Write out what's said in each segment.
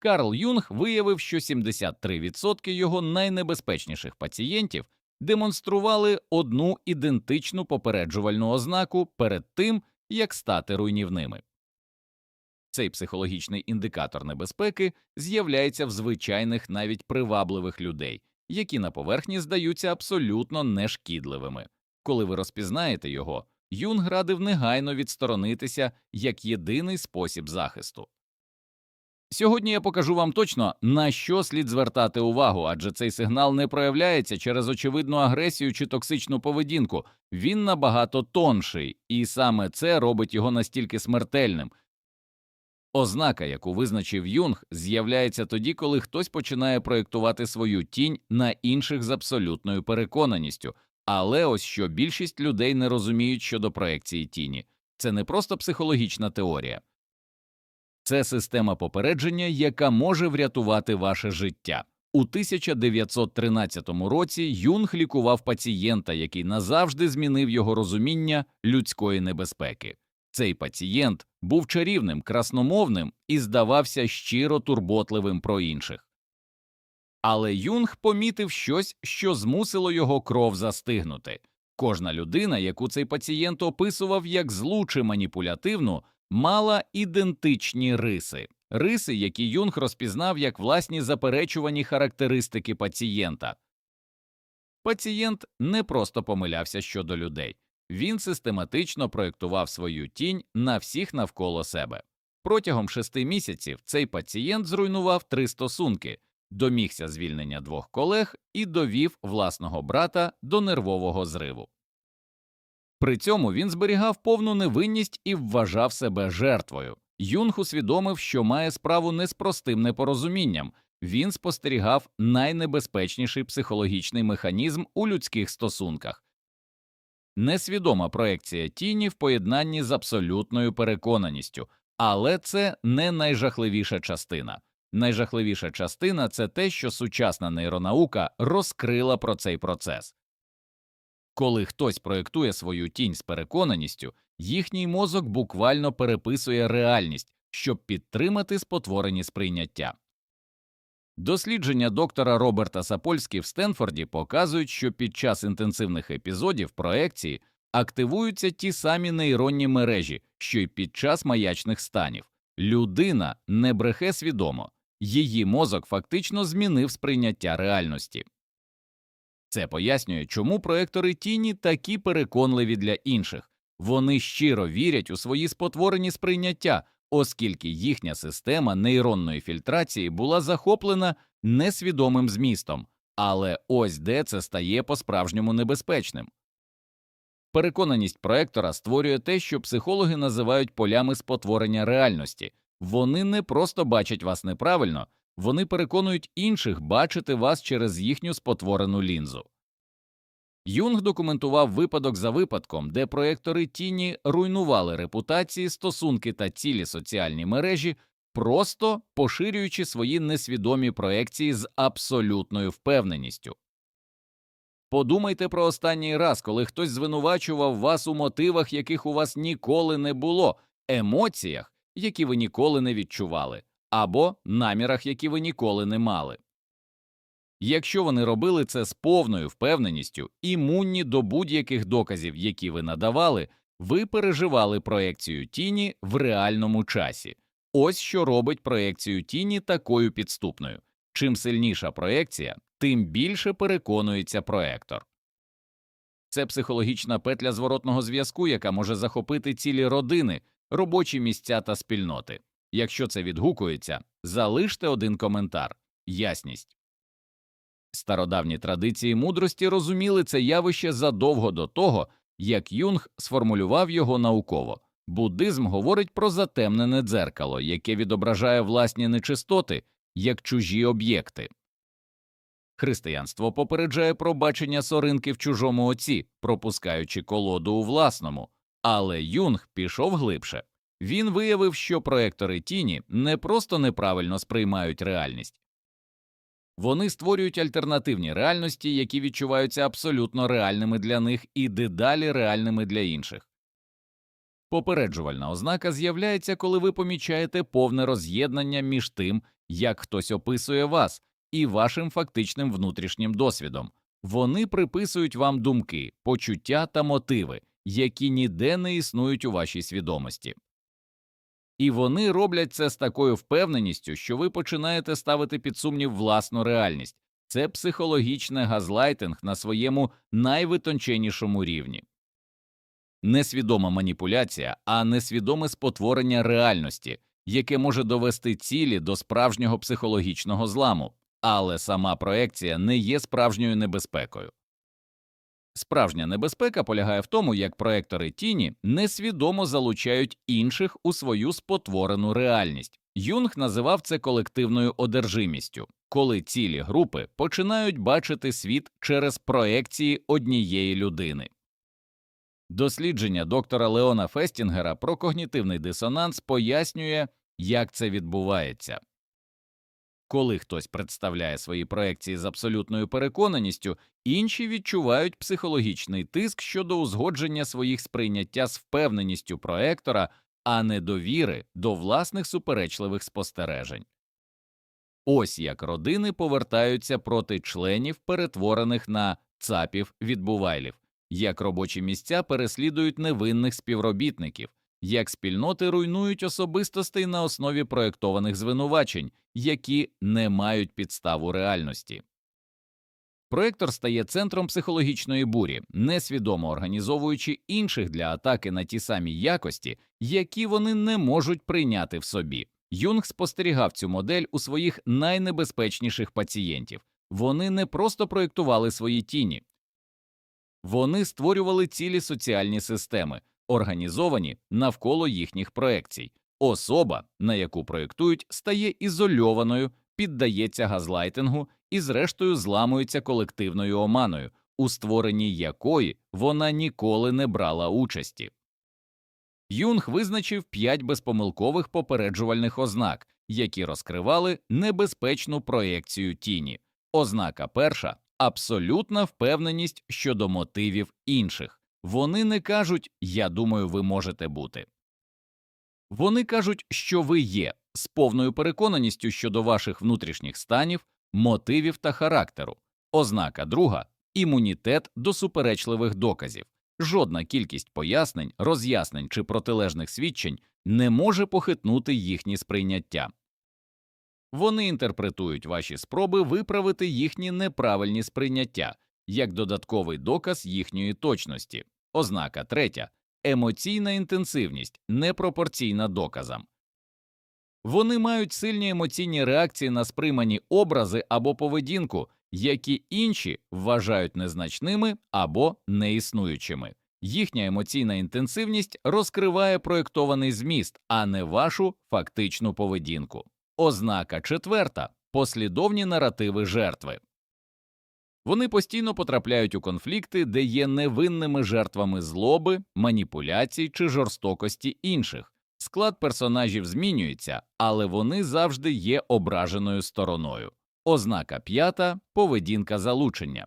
Карл Юнг виявив, що 73% його найнебезпечніших пацієнтів демонстрували одну ідентичну попереджувальну ознаку перед тим, як стати руйнівними. Цей психологічний індикатор небезпеки з'являється в звичайних навіть привабливих людей, які на поверхні здаються абсолютно нешкідливими. Коли ви розпізнаєте його, Юнг радив негайно відсторонитися як єдиний спосіб захисту. Сьогодні я покажу вам точно, на що слід звертати увагу, адже цей сигнал не проявляється через очевидну агресію чи токсичну поведінку, він набагато тонший, і саме це робить його настільки смертельним. Ознака, яку визначив Юнг, з'являється тоді, коли хтось починає проєктувати свою тінь на інших з абсолютною переконаністю. Але ось що більшість людей не розуміють щодо проекції тіні. Це не просто психологічна теорія, це система попередження, яка може врятувати ваше життя. У 1913 році Юнг лікував пацієнта, який назавжди змінив його розуміння людської небезпеки. Цей пацієнт був чарівним, красномовним і здавався щиро турботливим про інших. Але Юнг помітив щось, що змусило його кров застигнути. Кожна людина, яку цей пацієнт описував як злу чи маніпулятивну, мала ідентичні риси, риси, які Юнг розпізнав як власні заперечувані характеристики пацієнта. Пацієнт не просто помилявся щодо людей, він систематично проєктував свою тінь на всіх навколо себе. Протягом шести місяців цей пацієнт зруйнував три стосунки, домігся звільнення двох колег і довів власного брата до нервового зриву. При цьому він зберігав повну невинність і вважав себе жертвою. Юнг усвідомив, що має справу не з простим непорозумінням, він спостерігав найнебезпечніший психологічний механізм у людських стосунках. Несвідома проекція тіні в поєднанні з абсолютною переконаністю, але це не найжахливіша частина. Найжахливіша частина це те, що сучасна нейронаука розкрила про цей процес. Коли хтось проєктує свою тінь з переконаністю, їхній мозок буквально переписує реальність, щоб підтримати спотворені сприйняття. Дослідження доктора Роберта Сапольські в Стенфорді показують, що під час інтенсивних епізодів проекції активуються ті самі нейронні мережі, що й під час маячних станів. Людина не брехе свідомо, її мозок фактично змінив сприйняття реальності. Це пояснює, чому проектори тіні такі переконливі для інших. Вони щиро вірять у свої спотворені сприйняття, оскільки їхня система нейронної фільтрації була захоплена несвідомим змістом, але ось де це стає по-справжньому небезпечним. Переконаність проектора створює те, що психологи називають полями спотворення реальності. Вони не просто бачать вас неправильно, вони переконують інших бачити вас через їхню спотворену лінзу. Юнг документував випадок за випадком, де проектори тіні руйнували репутації, стосунки та цілі соціальні мережі, просто поширюючи свої несвідомі проекції з абсолютною впевненістю. Подумайте про останній раз, коли хтось звинувачував вас у мотивах, яких у вас ніколи не було, емоціях, які ви ніколи не відчували, або намірах, які ви ніколи не мали. Якщо вони робили це з повною впевненістю, імунні до будь-яких доказів, які ви надавали, ви переживали проекцію тіні в реальному часі. Ось що робить проекцію тіні такою підступною. Чим сильніша проекція, тим більше переконується проектор. Це психологічна петля зворотного зв'язку, яка може захопити цілі родини, робочі місця та спільноти. Якщо це відгукується, залиште один коментар ясність. Стародавні традиції мудрості розуміли це явище задовго до того, як Юнг сформулював його науково. Буддизм говорить про затемнене дзеркало, яке відображає власні нечистоти як чужі об'єкти. Християнство попереджає про бачення соринки в чужому оці, пропускаючи колоду у власному, але Юнг пішов глибше. Він виявив, що проектори тіні не просто неправильно сприймають реальність, вони створюють альтернативні реальності, які відчуваються абсолютно реальними для них і дедалі реальними для інших. Попереджувальна ознака з'являється, коли ви помічаєте повне роз'єднання між тим, як хтось описує вас, і вашим фактичним внутрішнім досвідом. Вони приписують вам думки, почуття та мотиви, які ніде не існують у вашій свідомості. І вони роблять це з такою впевненістю, що ви починаєте ставити під сумнів власну реальність. Це психологічний газлайтинг на своєму найвитонченішому рівні. Несвідома маніпуляція, а несвідоме спотворення реальності, яке може довести цілі до справжнього психологічного зламу, але сама проекція не є справжньою небезпекою. Справжня небезпека полягає в тому, як проектори тіні несвідомо залучають інших у свою спотворену реальність. Юнг називав це колективною одержимістю, коли цілі групи починають бачити світ через проекції однієї людини. Дослідження доктора Леона Фестінгера про когнітивний дисонанс пояснює, як це відбувається. Коли хтось представляє свої проекції з абсолютною переконаністю, інші відчувають психологічний тиск щодо узгодження своїх сприйняття з впевненістю проектора, а не довіри до власних суперечливих спостережень. Ось як родини повертаються проти членів, перетворених на цапів відбувайлів, як робочі місця переслідують невинних співробітників, як спільноти руйнують особистостей на основі проєктованих звинувачень, які не мають підставу реальності. Проектор стає центром психологічної бурі, несвідомо організовуючи інших для атаки на ті самі якості, які вони не можуть прийняти в собі. Юнг спостерігав цю модель у своїх найнебезпечніших пацієнтів. Вони не просто проєктували свої тіні, вони створювали цілі соціальні системи, організовані навколо їхніх проекцій. Особа, на яку проєктують, стає ізольованою, піддається газлайтингу і, зрештою, зламується колективною оманою, у створенні якої вона ніколи не брала участі. Юнг визначив п'ять безпомилкових попереджувальних ознак, які розкривали небезпечну проєкцію тіні. Ознака перша абсолютна впевненість щодо мотивів інших. Вони не кажуть Я думаю, ви можете бути. Вони кажуть, що ви є з повною переконаністю щодо ваших внутрішніх станів, мотивів та характеру. Ознака друга імунітет до суперечливих доказів. Жодна кількість пояснень, роз'яснень чи протилежних свідчень не може похитнути їхні сприйняття. Вони інтерпретують ваші спроби виправити їхні неправильні сприйняття як додатковий доказ їхньої точності. Ознака третя емоційна інтенсивність непропорційна доказам. Вони мають сильні емоційні реакції на сприймані образи або поведінку, які інші вважають незначними або неіснуючими. Їхня емоційна інтенсивність розкриває проєктований зміст, а не вашу фактичну поведінку. Ознака четверта послідовні наративи жертви. Вони постійно потрапляють у конфлікти, де є невинними жертвами злоби, маніпуляцій чи жорстокості інших. Склад персонажів змінюється, але вони завжди є ображеною стороною. Ознака п'ята поведінка залучення.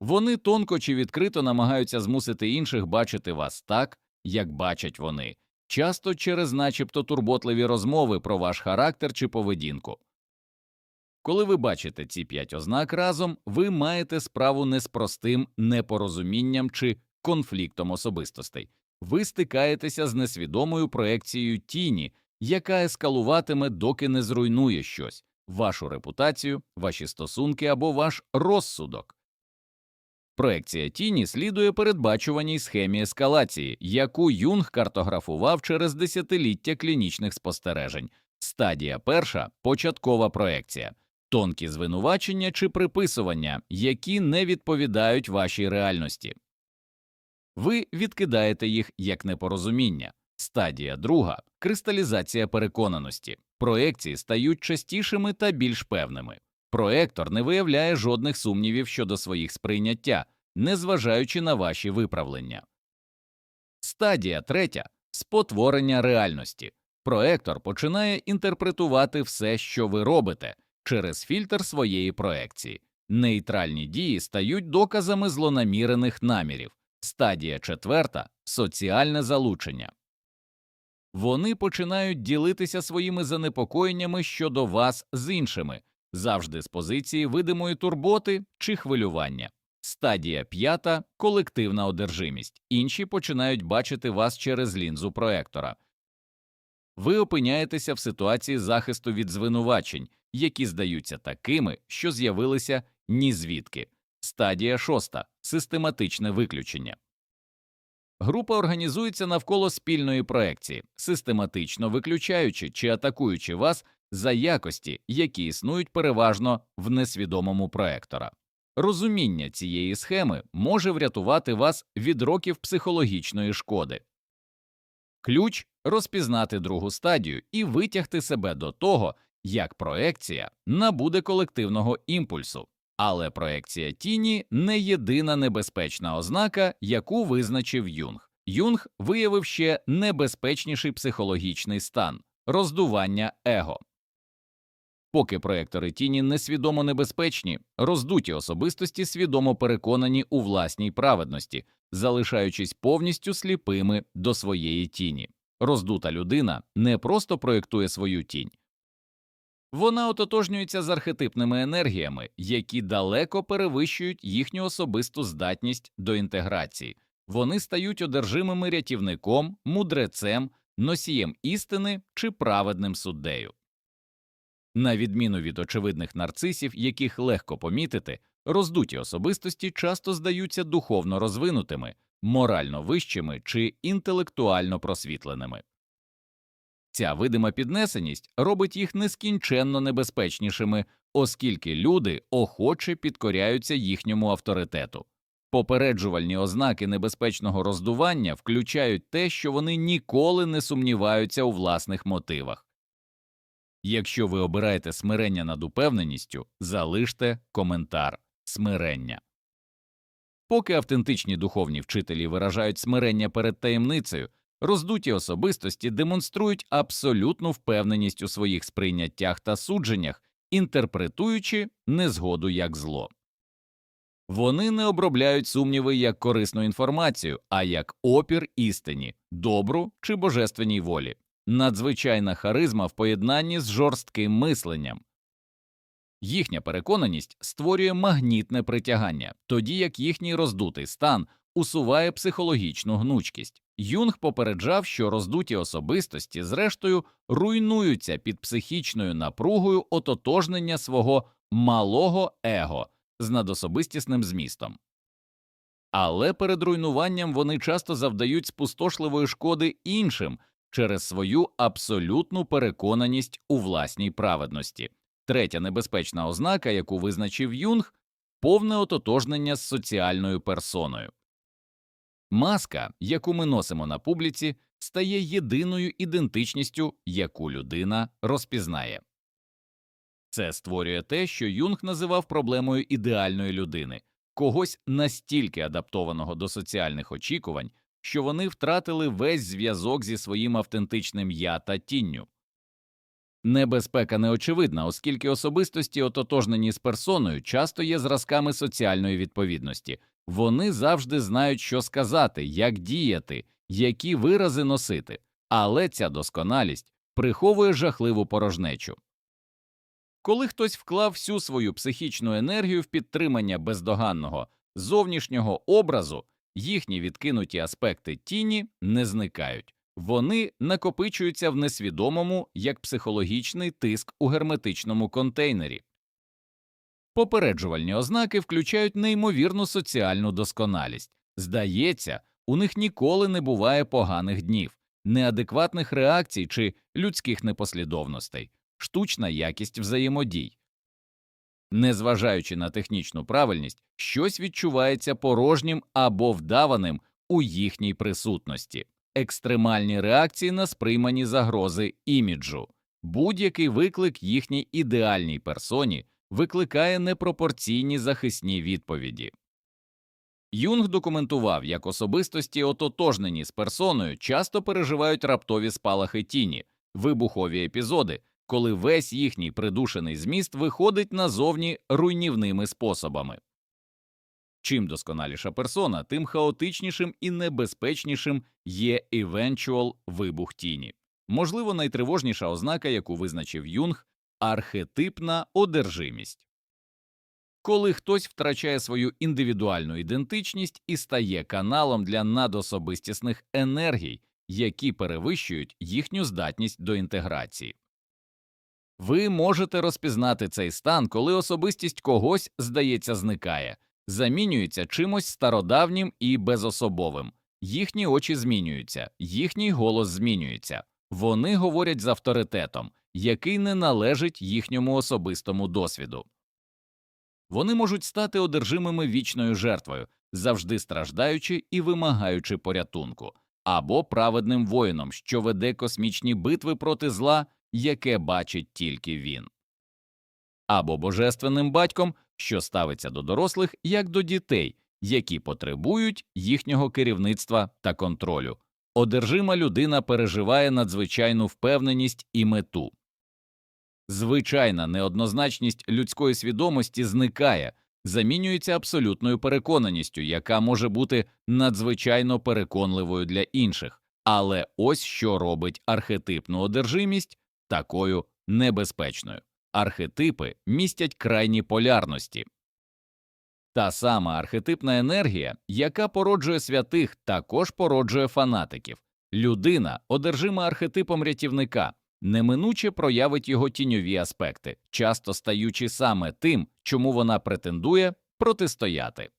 Вони тонко чи відкрито намагаються змусити інших бачити вас так, як бачать вони, часто через начебто турботливі розмови про ваш характер чи поведінку. Коли ви бачите ці п'ять ознак разом, ви маєте справу не з простим непорозумінням чи конфліктом особистостей, ви стикаєтеся з несвідомою проекцією тіні, яка ескалуватиме, доки не зруйнує щось вашу репутацію, ваші стосунки або ваш розсудок. Проекція тіні слідує передбачуваній схемі ескалації, яку Юнг картографував через десятиліття клінічних спостережень. Стадія перша початкова проекція, тонкі звинувачення чи приписування, які не відповідають вашій реальності. Ви відкидаєте їх як непорозуміння. Стадія друга кристалізація переконаності. Проекції стають частішими та більш певними. Проектор не виявляє жодних сумнівів щодо своїх сприйняття, незважаючи на ваші виправлення. Стадія третя спотворення реальності. Проектор починає інтерпретувати все, що ви робите, через фільтр своєї проекції. Нейтральні дії стають доказами злонамірених намірів. Стадія четверта соціальне залучення. Вони починають ділитися своїми занепокоєннями щодо вас з іншими, завжди з позиції видимої турботи чи хвилювання. Стадія п'ята колективна одержимість. Інші починають бачити вас через лінзу проектора. Ви опиняєтеся в ситуації захисту від звинувачень, які здаються такими, що з'явилися ні звідки. Стадія шоста систематичне виключення. Група організується навколо спільної проекції, систематично виключаючи чи атакуючи вас за якості, які існують переважно в несвідомому проектора. Розуміння цієї схеми може врятувати вас від років психологічної шкоди. Ключ розпізнати другу стадію і витягти себе до того, як проекція набуде колективного імпульсу. Але проекція тіні не єдина небезпечна ознака, яку визначив Юнг. Юнг виявив ще небезпечніший психологічний стан роздування его. Поки проектори тіні несвідомо небезпечні, роздуті особистості свідомо переконані у власній праведності, залишаючись повністю сліпими до своєї тіні. Роздута людина не просто проєктує свою тінь, вона ототожнюється з архетипними енергіями, які далеко перевищують їхню особисту здатність до інтеграції. Вони стають одержимими рятівником, мудрецем, носієм істини чи праведним суддею. На відміну від очевидних нарцисів, яких легко помітити, роздуті особистості часто здаються духовно розвинутими, морально вищими чи інтелектуально просвітленими. Ця видима піднесеність робить їх нескінченно небезпечнішими, оскільки люди охоче підкоряються їхньому авторитету. Попереджувальні ознаки небезпечного роздування включають те, що вони ніколи не сумніваються у власних мотивах. Якщо ви обираєте смирення над упевненістю, залиште коментар смирення. Поки автентичні духовні вчителі виражають смирення перед таємницею, роздуті особистості демонструють абсолютну впевненість у своїх сприйняттях та судженнях, інтерпретуючи незгоду як зло. Вони не обробляють сумніви як корисну інформацію, а як опір істині, добру чи божественній волі, надзвичайна харизма в поєднанні з жорстким мисленням. Їхня переконаність створює магнітне притягання, тоді як їхній роздутий стан усуває психологічну гнучкість. Юнг попереджав, що роздуті особистості, зрештою, руйнуються під психічною напругою ототожнення свого малого его з надособистісним змістом. Але перед руйнуванням вони часто завдають спустошливої шкоди іншим через свою абсолютну переконаність у власній праведності. Третя небезпечна ознака, яку визначив Юнг, повне ототожнення з соціальною персоною. Маска, яку ми носимо на публіці, стає єдиною ідентичністю, яку людина розпізнає. Це створює те, що Юнг називав проблемою ідеальної людини, когось настільки адаптованого до соціальних очікувань, що вони втратили весь зв'язок зі своїм автентичним я та тінню. Небезпека неочевидна, оскільки особистості, ототожнені з персоною, часто є зразками соціальної відповідності. Вони завжди знають, що сказати, як діяти, які вирази носити, але ця досконалість приховує жахливу порожнечу. Коли хтось вклав всю свою психічну енергію в підтримання бездоганного зовнішнього образу, їхні відкинуті аспекти тіні не зникають, вони накопичуються в несвідомому як психологічний тиск у герметичному контейнері. Попереджувальні ознаки включають неймовірну соціальну досконалість. Здається, у них ніколи не буває поганих днів, неадекватних реакцій чи людських непослідовностей, штучна якість взаємодій. Незважаючи на технічну правильність, щось відчувається порожнім або вдаваним у їхній присутності, екстремальні реакції на сприймані загрози іміджу, будь-який виклик їхній ідеальній персоні викликає непропорційні захисні відповіді. Юнг документував, як особистості, ототожнені з персоною, часто переживають раптові спалахи тіні, вибухові епізоди, коли весь їхній придушений зміст виходить назовні руйнівними способами. Чим досконаліша персона, тим хаотичнішим і небезпечнішим є евенчуал вибух тіні. Можливо, найтривожніша ознака, яку визначив Юнг архетипна одержимість. Коли хтось втрачає свою індивідуальну ідентичність і стає каналом для надособистісних енергій, які перевищують їхню здатність до інтеграції. Ви можете розпізнати цей стан, коли особистість когось, здається, зникає, замінюється чимось стародавнім і безособовим. Їхні очі змінюються, їхній голос змінюється, вони говорять з авторитетом, який не належить їхньому особистому досвіду. Вони можуть стати одержимими вічною жертвою, завжди страждаючи і вимагаючи порятунку, або праведним воїном, що веде космічні битви проти зла, яке бачить тільки він, або божественним батьком, що ставиться до дорослих як до дітей, які потребують їхнього керівництва та контролю. Одержима людина переживає надзвичайну впевненість і мету. Звичайна неоднозначність людської свідомості зникає, замінюється абсолютною переконаністю, яка може бути надзвичайно переконливою для інших, але ось що робить архетипну одержимість такою небезпечною. Архетипи містять крайні полярності. Та сама архетипна енергія, яка породжує святих, також породжує фанатиків. Людина, одержима архетипом рятівника, неминуче проявить його тіньові аспекти, часто стаючи саме тим, чому вона претендує протистояти.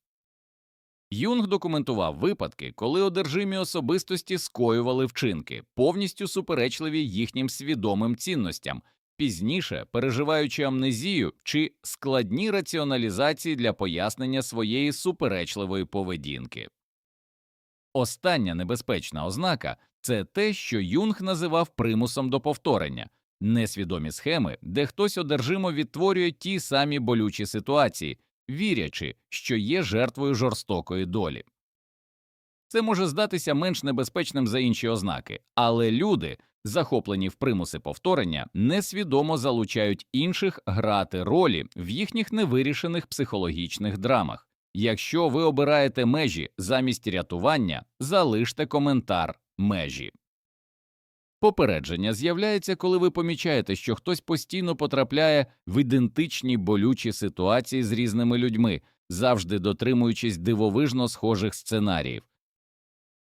Юнг документував випадки, коли одержимі особистості скоювали вчинки, повністю суперечливі їхнім свідомим цінностям, пізніше переживаючи амнезію чи складні раціоналізації для пояснення своєї суперечливої поведінки. Остання небезпечна ознака це те, що Юнг називав примусом до повторення, несвідомі схеми, де хтось одержимо відтворює ті самі болючі ситуації, вірячи, що є жертвою жорстокої долі. Це може здатися менш небезпечним за інші ознаки, але люди, захоплені в примуси повторення, несвідомо залучають інших грати ролі в їхніх невирішених психологічних драмах. Якщо ви обираєте межі замість рятування, залиште коментар межі. Попередження з'являється, коли ви помічаєте, що хтось постійно потрапляє в ідентичні болючі ситуації з різними людьми, завжди дотримуючись дивовижно схожих сценаріїв.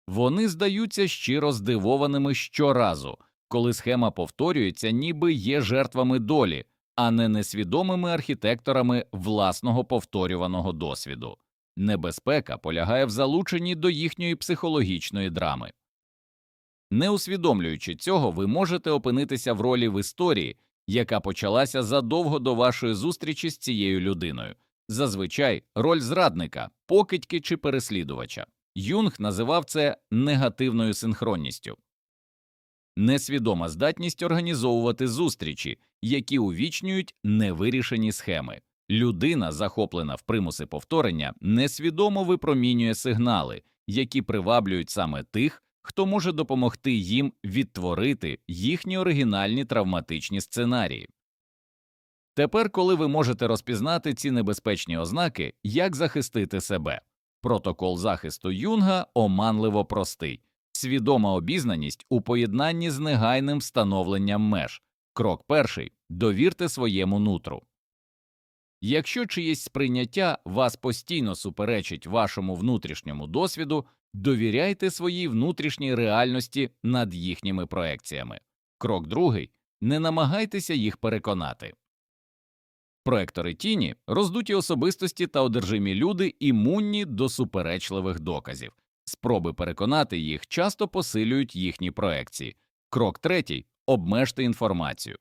Вони здаються щиро здивованими щоразу, коли схема повторюється, ніби є жертвами долі, а не несвідомими архітекторами власного повторюваного досвіду. Небезпека полягає в залученні до їхньої психологічної драми. Не усвідомлюючи цього, ви можете опинитися в ролі в історії, яка почалася задовго до вашої зустрічі з цією людиною, зазвичай роль зрадника, покидьки чи переслідувача. Юнг називав це негативною синхронністю. Несвідома здатність організовувати зустрічі, які увічнюють невирішені схеми. Людина, захоплена в примуси повторення, несвідомо випромінює сигнали, які приваблюють саме тих, хто може допомогти їм відтворити їхні оригінальні травматичні сценарії. Тепер, коли ви можете розпізнати ці небезпечні ознаки, як захистити себе, протокол захисту Юнга оманливо простий, свідома обізнаність у поєднанні з негайним встановленням меж. Крок перший довірте своєму нутру. Якщо чиєсь сприйняття вас постійно суперечить вашому внутрішньому досвіду, довіряйте своїй внутрішній реальності над їхніми проекціями. Крок другий не намагайтеся їх переконати. Проектори тіні роздуті особистості та одержимі люди імунні до суперечливих доказів. Спроби переконати їх часто посилюють їхні проекції. Крок третій обмежте інформацію.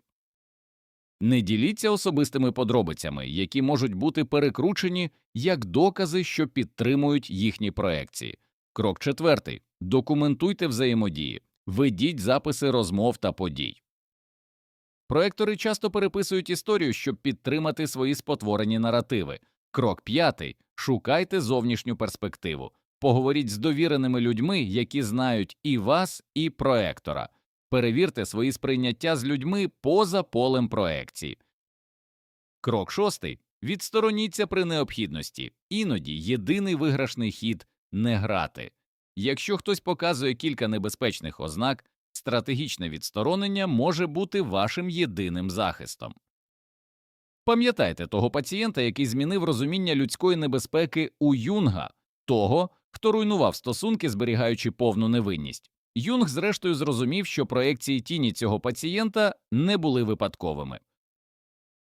Не діліться особистими подробицями, які можуть бути перекручені як докази, що підтримують їхні проекції. Крок четвертий документуйте взаємодії, ведіть записи розмов та подій. Проектори часто переписують історію, щоб підтримати свої спотворені наративи. Крок п'ятий шукайте зовнішню перспективу, поговоріть з довіреними людьми, які знають і вас, і проектора. Перевірте свої сприйняття з людьми поза полем проекції. Крок шостий відстороніться при необхідності. Іноді єдиний виграшний хід не грати. Якщо хтось показує кілька небезпечних ознак, стратегічне відсторонення може бути вашим єдиним захистом. Пам'ятайте того пацієнта, який змінив розуміння людської небезпеки у Юнга, того, хто руйнував стосунки, зберігаючи повну невинність. Юнг, зрештою, зрозумів, що проекції тіні цього пацієнта не були випадковими.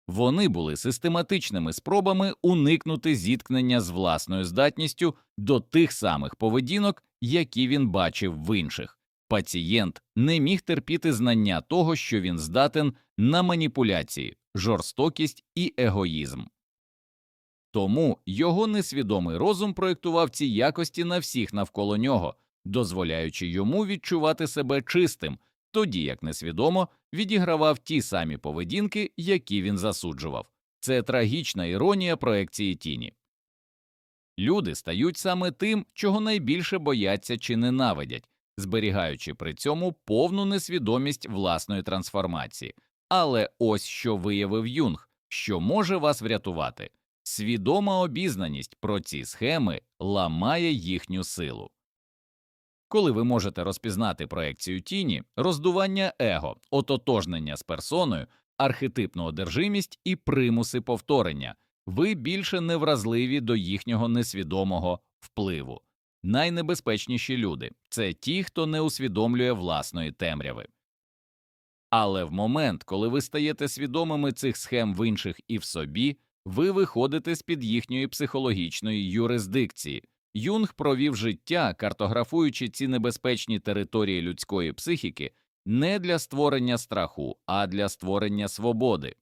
Вони були систематичними спробами уникнути зіткнення з власною здатністю до тих самих поведінок, які він бачив в інших. Пацієнт не міг терпіти знання того, що він здатен на маніпуляції, жорстокість і егоїзм. Тому його несвідомий розум проєктував ці якості на всіх навколо нього, дозволяючи йому відчувати себе чистим, тоді як несвідомо відігравав ті самі поведінки, які він засуджував. Це трагічна іронія проекції тіні. Люди стають саме тим, чого найбільше бояться чи ненавидять, зберігаючи при цьому повну несвідомість власної трансформації. Але ось що виявив Юнг, що може вас врятувати. Свідома обізнаність про ці схеми ламає їхню силу. Коли ви можете розпізнати проекцію тіні, роздування его, ототожнення з персоною, архетипну одержимість і примуси повторення, ви більше не вразливі до їхнього несвідомого впливу. Найнебезпечніші люди це ті, хто не усвідомлює власної темряви. Але в момент, коли ви стаєте свідомими цих схем в інших і в собі, ви виходите з під їхньої психологічної юрисдикції. Юнг провів життя, картографуючи ці небезпечні території людської психіки не для створення страху, а для створення свободи,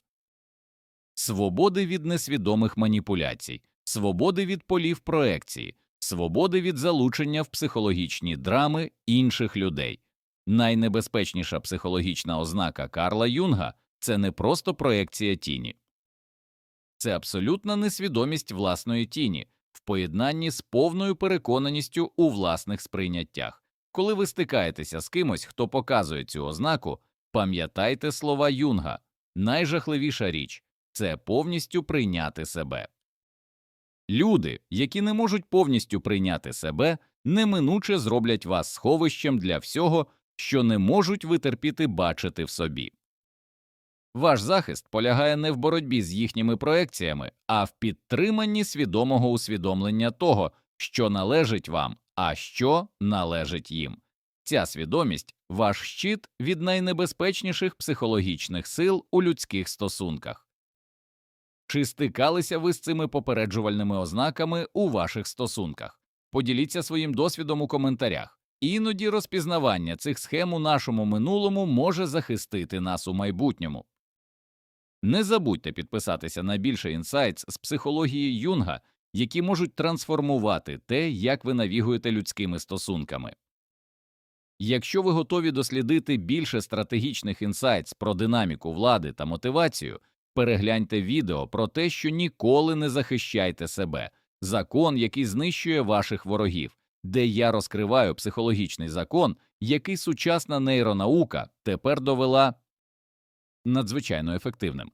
свободи від несвідомих маніпуляцій, свободи від полів проекції, свободи від залучення в психологічні драми інших людей. Найнебезпечніша психологічна ознака Карла Юнга це не просто проекція тіні, це абсолютна несвідомість власної тіні в поєднанні з повною переконаністю у власних сприйняттях. Коли ви стикаєтеся з кимось, хто показує цю ознаку, пам'ятайте слова Юнга найжахливіша річ це повністю прийняти себе. Люди, які не можуть повністю прийняти себе, неминуче зроблять вас сховищем для всього, що не можуть витерпіти бачити в собі. Ваш захист полягає не в боротьбі з їхніми проекціями, а в підтриманні свідомого усвідомлення того, що належить вам, а що належить їм. Ця свідомість ваш щит від найнебезпечніших психологічних сил у людських стосунках. Чи стикалися ви з цими попереджувальними ознаками у ваших стосунках? Поділіться своїм досвідом у коментарях. Іноді розпізнавання цих схем у нашому минулому може захистити нас у майбутньому. Не забудьте підписатися на більше інсайтс з психології Юнга, які можуть трансформувати те, як ви навігуєте людськими стосунками. Якщо ви готові дослідити більше стратегічних інсайтс про динаміку влади та мотивацію, перегляньте відео про те, що ніколи не захищайте себе, закон, який знищує ваших ворогів, де я розкриваю психологічний закон, який сучасна нейронаука тепер довела надзвичайно ефективним.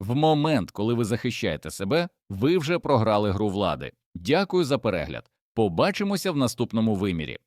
В момент, коли ви захищаєте себе, ви вже програли гру влади. Дякую за перегляд. Побачимося в наступному вимірі.